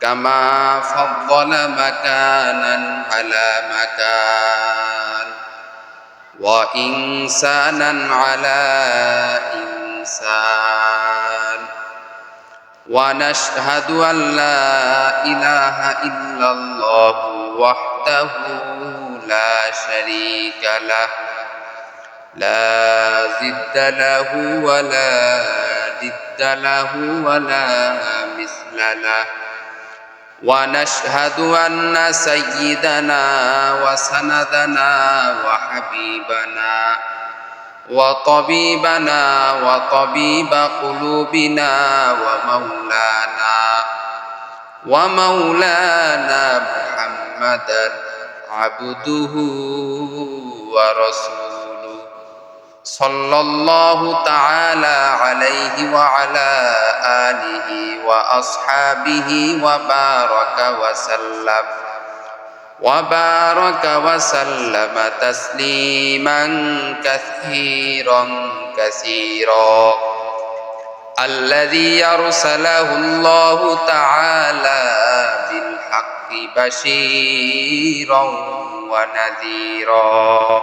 كما فضل مكانا على مكان وإنسانا على إنسان ونشهد أن لا إله إلا الله وحده لا شريك له لا زد له ولا ضد له ولا مثل له ونشهد أن سيدنا وسندنا وحبيبنا وطبيبنا وطبيب قلوبنا ومولانا ومولانا محمدا عبده ورسوله. صلى الله تعالى عليه وعلى آله وأصحابه وبارك وسلم وبارك وسلم تسليما كثيرا كثيرا. الذي يرسله الله تعالى بالحق بشيرا ونذيرا.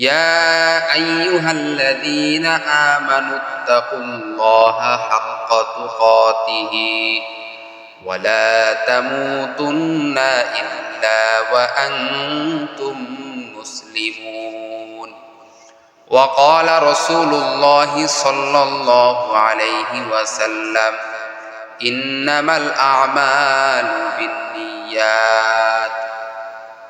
يا أيها الذين آمنوا اتقوا الله حق تقاته ولا تموتن إلا وأنتم مسلمون. وقال رسول الله صلى الله عليه وسلم إنما الأعمال بالنيات.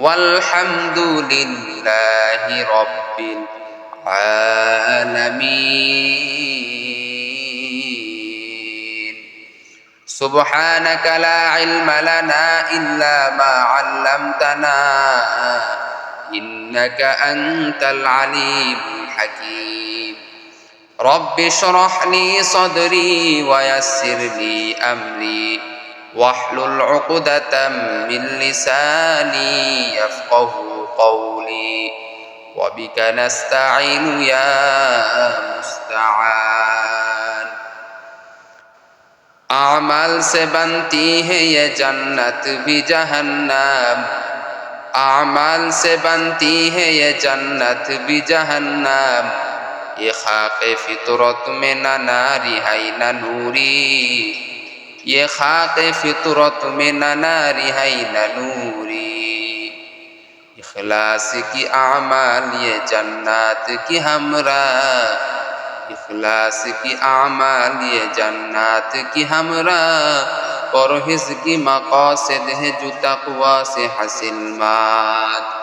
والحمد لله رب العالمين سبحانك لا علم لنا إلا ما علمتنا إنك أنت العليم الحكيم رب اشرح لي صدري ويسر لي أمري واحلل عقدة من لساني يفقه قولي وبك نستعين يا مستعان أعمال سبنتي هي جنة یہ جنت بھی جہنم اعمال سے بنتی ہے یہ جنت بھی جہنم یہ না فطرت میں نہ ناری یہ خاک فطرت میں نہ نہ رہائی نہ نوری اخلاص کی اعمال یہ جنات کی ہمرا اخلاص کی اعمال یہ جنات کی ہمرا پرہز کی مقاصد ہے جو تقوا سے حاصل مات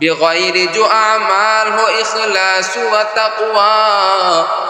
بغیر جو اعمال ہو اخلاص و تقوا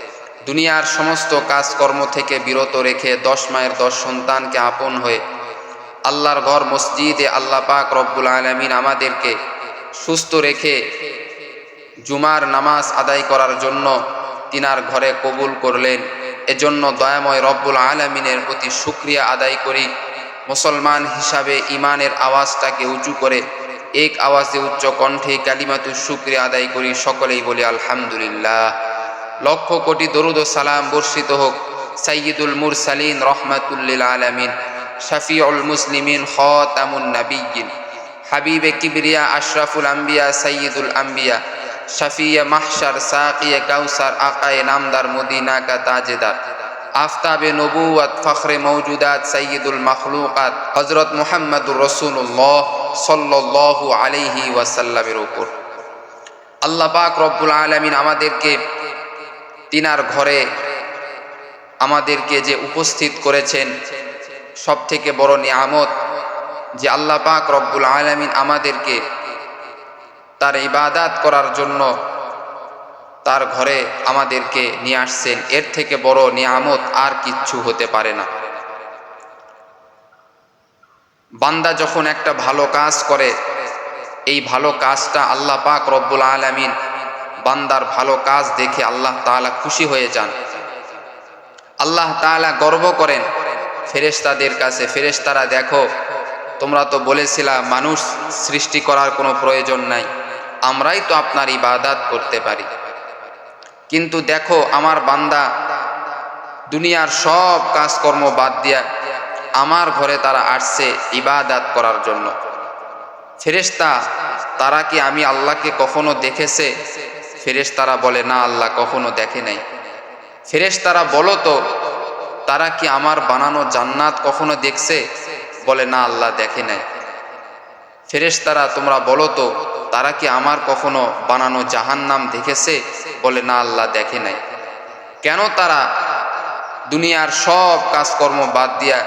দুনিয়ার সমস্ত কাজকর্ম থেকে বিরত রেখে দশ মায়ের দশ সন্তানকে আপন হয়ে আল্লাহর ঘর মসজিদে আল্লাহ পাক রব্বুল আলমিন আমাদেরকে সুস্থ রেখে জুমার নামাজ আদায় করার জন্য তিনার ঘরে কবুল করলেন। এজন্য দয়াময় রব্বুল আলমিনের প্রতি শুক্রিয়া আদায় করি। মুসলমান হিসাবে ইমানের আওয়াজটাকে উঁচু করে এক আওয়াজে উচ্চ কণ্ঠে কালিমাতু শুক্রিয়া আদায় করি। সকলেই বলি আলহামদুলিল্লাহ। লক্ষ কোটি দরুদ সালাম বর্ষিত হোক সাইয়দুল মুরসালিন রহমাতুল্লিল আলমিন, শাফিউল মুসলিমিন খতামুন নাবিয়িন হাবিবে কিবরিয়া আশরাফুল আম্বিয়া সাইয়দুল আম্বিয়া, শফিয়া মাহশার সাকিয়ে কাউসার আকায়ে নামদার মদিনা কা তাজেদার, আফতাবে নবুয়াত ফখরে মৌজুদাত সৈয়দুল মখলুকাত হজরত মুহাম্মদুর রসুল্লাহ সাল্লাল্লাহু আলাইহি ওয়াসাল্লামের উপর। আল্লাহ পাক রব্বুল আলমিন আমাদেরকে তিনার ঘরে আমাদেরকে যে উপস্থিত করেছেন সব থেকে বড় নিয়ামত যে আল্লাহ পাক রব্বুল আলমিন আমাদেরকে তার ইবাদাত করার জন্য তার ঘরে আমাদেরকে নিয়ে আসছেন। এর থেকে বড় নিয়ামত আর কিচ্ছু হতে পারে না। বান্দা যখন একটা ভালো কাজ করে, এই ভালো কাজটা আল্লাহ পাক রব্বুল আলমিন বান্দার ভালো কাজ দেখে আল্লাহ তাআলা খুশি হয়ে যান। আল্লাহ তাআলা গর্ব করেন, ফেরেশতাদের কাছে, ফেরেশতারা দেখো, তোমরা তো বলেছিলা মানুষ সৃষ্টি করার কোনো প্রয়োজন নাই, আমরাই তো আপনার ইবাদাত করতে পারি। কিন্তু দেখো, আমার বান্দা দুনিয়ার সব কাজকর্ম বাদ দিয়া আমার ঘরে তারা আসছে ইবাদাত করার জন্য। ফেরেশতা, তারা কি আমি আল্লাহকে কখনো দেখেছে? ফেরেশতারা বলে, না, আল্লাহ কখনো দেখে নাই। ফেরেশতারা বলো তো, তারা কি আমার বানানো জান্নাত কখনো দেখছে? বলে, না, আল্লাহ দেখে নাই। ফেরেশতারা, তোমরা বলো তো, তারা কি আমার কখনো বানানো জাহান্নাম দেখেছে? বলে, না, আল্লাহ দেখে নাই। কেন তারা দুনিয়ার সব কাজকর্ম বাদ দিয়া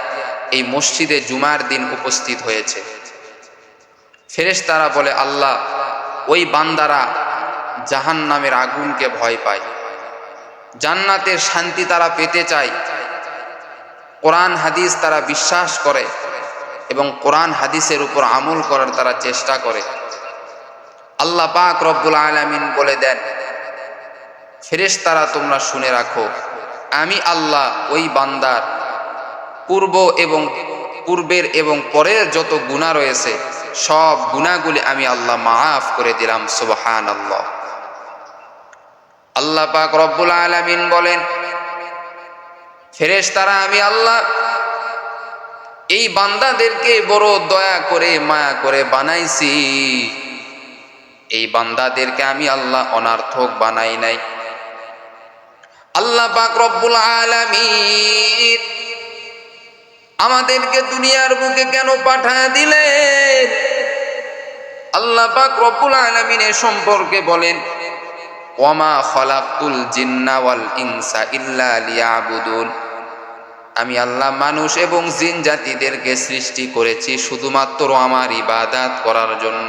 এই মসজিদে জুমার দিন উপস্থিত হয়েছে? ফেরেশতারা বলে, আল্লাহ, ওই বান্দারা জাহান নামের আগুনকে ভয় পায়। জান্নাতের শান্তি তারা পেতে চায়। কোরআন, হাদিস তারা বিশ্বাস করে এবং কোরআন, হাদিসের উপর আমল করার তারা চেষ্টা করে। আল্লাহ পাক রব্বুল আলামিন বলে দেন ফেরেশ তারা তোমরা শুনে রাখো, আমি আল্লাহ ওই বান্দার পূর্ব এবং পূর্বের এবং পরের যত গুণা রয়েছে, সব গুণাগুলি আমি আল্লাহ মাফ করে দিলাম সুবহান আল্লাহ আল্লাহ পাক রব্বুল আলামিন বলেন ফেরেশ তারা আমি আল্লাহ, এই বান্দাদেরকে বড় দয়া করে, মায়া করে বানাইছি। এই বান্দাদেরকে আমি আল্লাহ অনার্থক বানাই নাই। আল্লাহ পাক রব্বুল আলামিন আমাদেরকে দুনিয়ার বুকে কেন পাঠায় দিলেন? আল্লাহ পাক রব্বুল আলামিনের সম্পর্কে বলেন ওয়ামা খলাকুল জিন্না ওয়াল ইনসা ইল্লা আমি আল্লাহ মানুষ এবং জিন জাতিদেরকে সৃষ্টি করেছি শুধুমাত্র আমার ইবাদাত করার জন্য।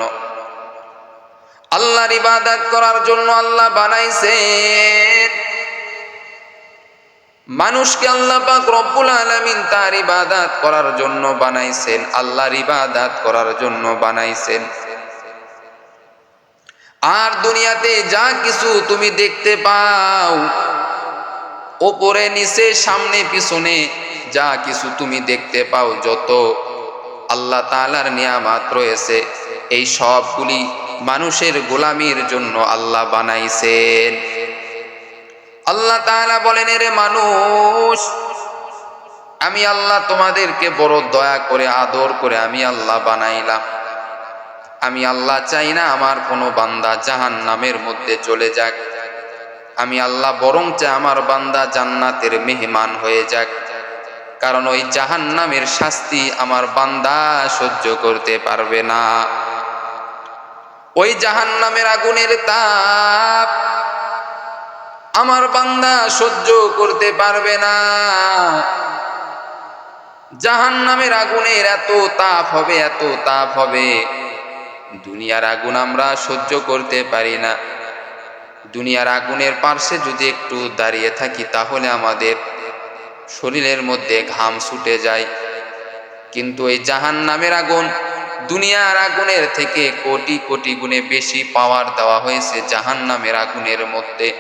আল্লাহর ইবাদাত করার জন্য আল্লাহ বানাইছেন। মানুষকে আল্লাহ পাক রব্বুল আলামিন তার ইবাদাত করার জন্য বানাইছেন, আল্লাহর ইবাদাত করার জন্য বানাইছেন। আর দুনিয়াতে যা কিছু তুমি দেখতে পাও, ওপরে, নিচে, সামনে, পিছনে যা কিছু তুমি দেখতে পাও, যত আল্লাহ তালার নিয়ামাত রয়েছে, এই সবগুলি মানুষের গোলামির জন্য আল্লাহ বানাইছেন। আল্লাহ তাআলা বলেন, এরে মানুষ, আমি আল্লাহ তোমাদেরকে বড় দয়া করে, আদর করে আমি আল্লাহ বানাইলাম। আমি আল্লাহ চাই না আমার কোনো বান্দা জাহান নামের মধ্যে চলে যাক। আমি আল্লাহ বরং চাই আমার বান্দা জান্নাতের মেহমান হয়ে যাক। কারণ ওই জাহান নামের শাস্তি আমার বান্দা সহ্য করতে পারবে না। ওই জাহান নামের আগুনের তাপ আমার বান্দা সহ্য করতে পারবে না। জাহান নামের আগুনের এত তাপ হবে, এত তাপ হবে। দুনিয়ার আগুন আমরা সহ্য করতে পারি না। দুনিয়ার আগুনের পার্শ্বে যদি একটু দাঁড়িয়ে থাকি, তাহলে আমাদের শরীরের মধ্যে ঘাম ছুটে যায়। কিন্তু এই জাহান নামের আগুন দুনিয়ার আগুনের থেকে কোটি কোটি গুণে বেশি পাওয়ার দেওয়া হয়েছে জাহান নামের আগুনের মধ্যে।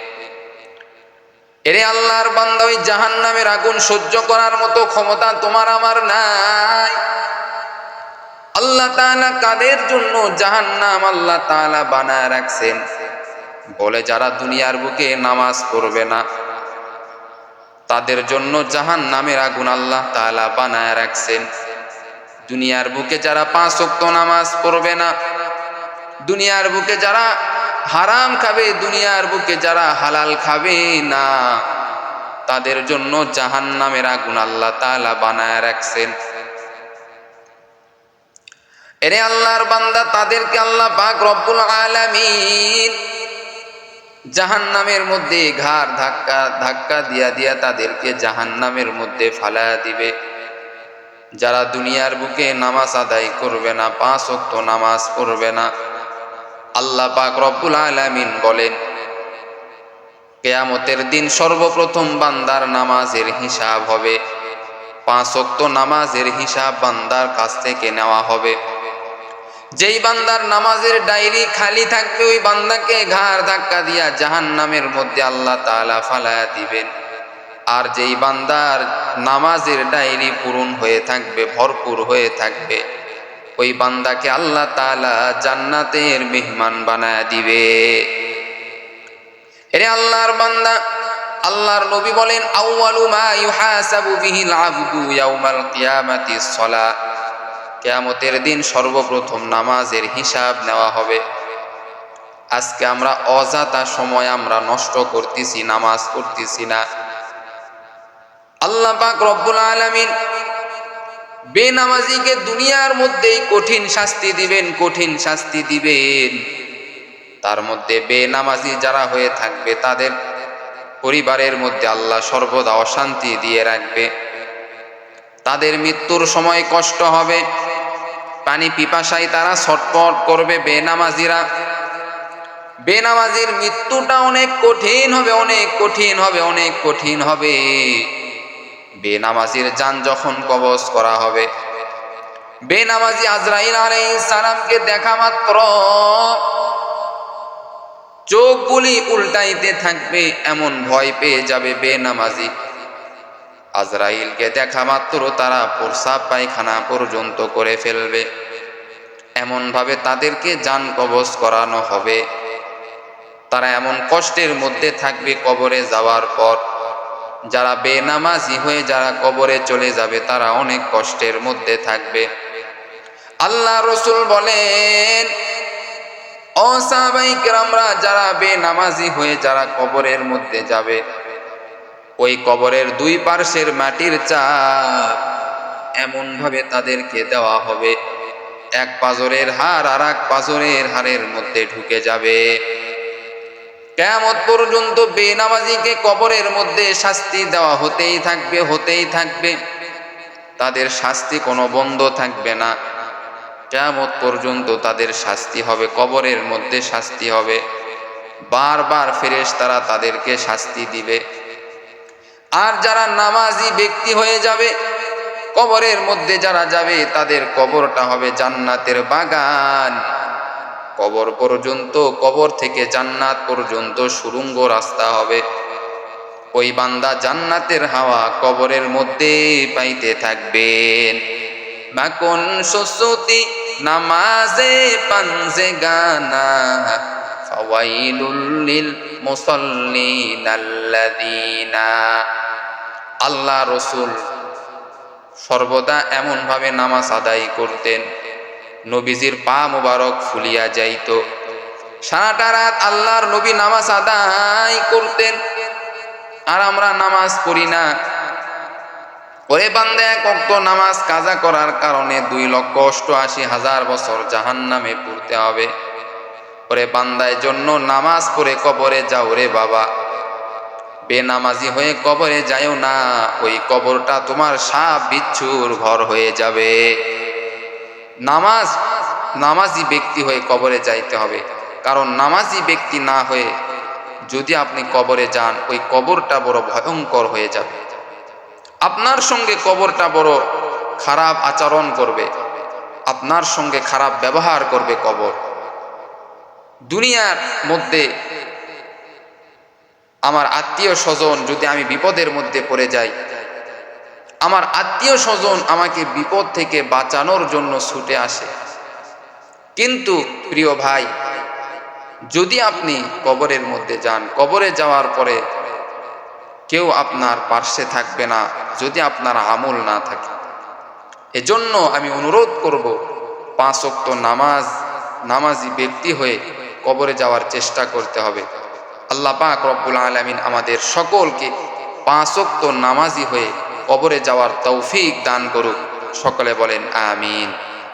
এরে আল্লাহর বান্দা জাহান নামের আগুন সহ্য করার মতো ক্ষমতা তোমার আমার নাই। আল্লাহ তাআলা কাদের জন্য জাহান নাম আল্লাহ তালা বানায় রাখছেন? বলে যারা দুনিয়ার বুকে নামাজ পড়বে না, তাদের জন্য জাহান নামের আগুন আল্লাহ তাআলা বানায় রাখছেন। দুনিয়ার বুকে যারা পাঁচ ওয়াক্ত নামাজ পড়বে না, দুনিয়ার বুকে যারা হারাম খাবে, দুনিয়ার বুকে যারা হালাল খাবে না, তাদের জন্য জাহান নামের আগুন আল্লাহ তাআলা বানায় রাখছেন। এরে আল্লাহর বান্দা, তাদেরকে আল্লাহ পাক রব্বুল আলামিন জাহান নামের মধ্যে ঘাড় ধাক্কা ধাক্কা দিয়া দিয়া তাদেরকে জাহান নামের মধ্যে ফালায়া দিবে। যারা দুনিয়ার বুকে নামাজ আদায় করবে না, পাঁচ অক্ত নামাজ পড়বে না, আল্লাহ পাক রব্বুল আলামিন বলেন, কেয়ামতের দিন সর্বপ্রথম বান্দার নামাজের হিসাব হবে। পাঁচ অক্ত নামাজের হিসাব বান্দার কাছ থেকে নেওয়া হবে। যেই বান্দার নামাজের ডায়েরি খালি থাকবে, ওই বান্দাকে ঘাড় ধাক্কা দিয়া জাহান নামের মধ্যে আল্লাহ তাআলা ফালায়া দিবেন। আর যেই বান্দার নামাজের ডায়েরি পূরণ হয়ে থাকবে, ভরপুর হয়ে থাকবে, ওই বান্দাকে আল্লাহ তাআলা জান্নাতের মেহমান বানায় দিবে। এরে আল্লাহর বান্দা, আল্লাহর নবী বলেন, আউয়ালু মা ইউহাসাবু বিহিল আবদু ইয়াউমাল কিয়ামাতিস সালাহ। কেয়ামতের দিন সর্বপ্রথম নামাজের হিসাব নেওয়া হবে। আজকে আমরা অজাতা সময় আমরা নষ্ট করতেছি, নামাজ পড়তেছি না। আল্লাহ পাক রব্বুল আলামিন বেনামাজিকে দুনিয়ার মধ্যেই কঠিন শাস্তি দিবেন, কঠিন শাস্তি দিবেন। তার মধ্যে বেনামাজি যারা হয়ে থাকবে, তাদের পরিবারের মধ্যে আল্লাহ সর্বদা অশান্তি দিয়ে রাখবে। তাদের মৃত্যুর সময় কষ্ট হবে। পানি পিপাসায় তারা ছটপট করবে বেনামাজিরা। বেনামাজির মৃত্যুটা অনেক কঠিন হবে, অনেক কঠিন হবে, অনেক কঠিন হবে। বেনামাজির যান যখন কবজ করা হবে। বেনামাজি আজরাইল আলাইহিস সালামকে দেখা মাত্র। চোখগুলি উল্টাইতে থাকবে, এমন ভয় পেয়ে যাবে বেনামাজি। আজরাইলকে দেখা মাত্র তারা প্রসাব পায়খানা পর্যন্ত করে ফেলবে। এমনভাবে তাদেরকে যান কবজ করানো হবে। তারা এমন কষ্টের মধ্যে থাকবে কবরে যাওয়ার পর। যারা বেনামাজি হয়ে যারা কবরে চলে যাবে, তারা অনেক কষ্টের মধ্যে থাকবে। আল্লাহ রসুল বলেন অসাবাইকেরামরা যারা বেনামাজি হয়ে যারা কবরের মধ্যে যাবে ওই কবরের দুই পার্শ্বের মাটির চাপ এমন ভাবে তাদেরকে দেওয়া হবে। এক পাজরের হার আর এক পাজরের হারের মধ্যে ঢুকে যাবে। কেমত পর্যন্ত বেনামাজিকে কবরের মধ্যে শাস্তি দেওয়া হতেই থাকবে হতেই থাকবে। তাদের শাস্তি কোনো বন্ধ থাকবে না। কেমত পর্যন্ত তাদের শাস্তি হবে, কবরের মধ্যে শাস্তি হবে। বারবার ফেরেশ তারা তাদেরকে শাস্তি দিবে। আর যারা নামাজি ব্যক্তি হয়ে যাবে, কবরের মধ্যে যারা যাবে, তাদের কবরটা হবে জান্নাতের বাগান। কবর পর্যন্ত, কবর থেকে জান্নাত পর্যন্ত সুরঙ্গ রাস্তা হবে। ওই বান্দা জান্নাতের হাওয়া কবরের মধ্যে পাইতে থাকবেন। মাকুন সুসুতি নামাজে পানজে গানা। ফাওয়াইলুল লিল মুসাল্লিনাল্লাযীনা আল্লাহ রসুল সর্বদা এমনভাবে নামাজ আদায় করতেন, নবীজির পা মুবারক ফুলিয়া যাইত। সারাটা রাত আল্লাহর নবী নামাজ আদায় করতেন। আর আমরা নামাজ পড়ি না। ওরে বান্দে অক্ত নামাজ কাজা করার কারণে দুই লক্ষ অষ্টআশি হাজার বছর জাহান নামে পড়তে হবে। ওরে বান্দায় জন্য নামাজ পড়ে কবরে যাও রে বাবা। বেনামাজি হয়ে কবরে যাও না, ওই কবরটা তোমার সাপ বিচ্ছুর ঘর হয়ে যাবে। নামাজ, নামাজি ব্যক্তি হয়ে কবরে যাইতে হবে। কারণ নামাজি ব্যক্তি না হয়ে যদি আপনি কবরে যান, ওই কবরটা বড় ভয়ঙ্কর হয়ে যাবে। আপনার সঙ্গে কবরটা বড় খারাপ আচরণ করবে। আপনার সঙ্গে খারাপ ব্যবহার করবে কবর। দুনিয়ার মধ্যে আমার আত্মীয় স্বজন যদি আমি বিপদের মধ্যে পড়ে যাই, আমার আত্মীয় স্বজন আমাকে বিপদ থেকে বাঁচানোর জন্য ছুটে আসে। কিন্তু প্রিয় ভাই, যদি আপনি কবরের মধ্যে যান, কবরে যাওয়ার পরে কেউ আপনার পার্শ্বে থাকবে না, যদি আপনার আমল না থাকে। এজন্য আমি অনুরোধ করব, পাঁচ অক্ত নামাজ, নামাজি ব্যক্তি হয়ে কবরে যাওয়ার চেষ্টা করতে হবে। আল্লাহ পাক রব্বুল আলমিন আমাদের সকলকে পাঁচক্ত নামাজি হয়ে কবরে যাওয়ার তৌফিক দান করুক। সকলে বলেন, আমিন।